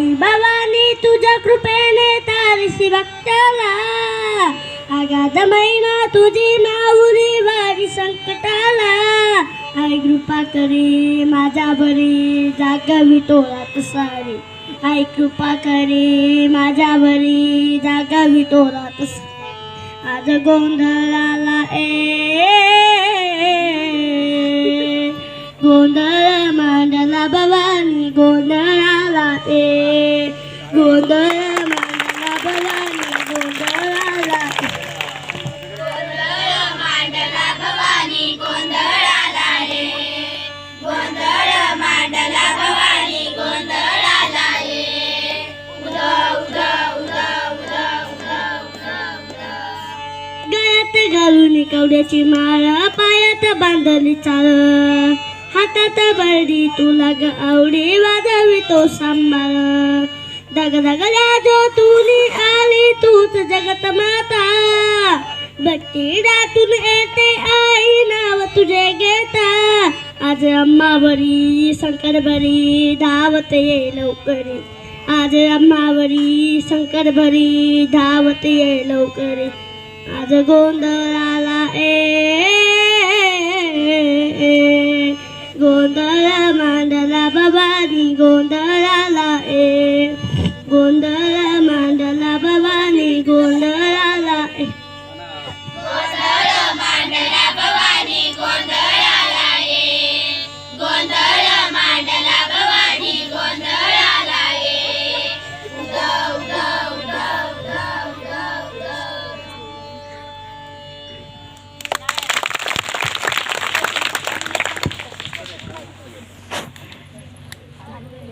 आई भवानी तुझ्या कृपेने तारसी भक्ताला आगाध महिमा तुझी माऊली वारी संकटाला. आई कृपा करी माझ्या बरी जागावी तोरात सारी. आई कृपा करी माझ्या बरी जागावी तोरात आज गोंधळाला ए गोंधळ मांडला भवानी गोंधळ ए गोंधळ मांडला भवानी गोंधळाला. गळ्यात घालून कवड्याची माळ पायात बांधली चाळ. हातात बरडी तुला ग आवडी वाजवी तो सांभाळ दगदगल्या जो तुली आली तूच जगत माता. बट्टी दाटून येते आई नाव तुझे घेता. आज अम्मा बरी शंकर बरी धावत ये लवकरी. आज अम्मा बरी शंकर बरी धावत ये लवकरी. आज गोंधळ आला गोंधळाला ए गोंधळ मांडला भवानी गोंधळाला ए गोंधळ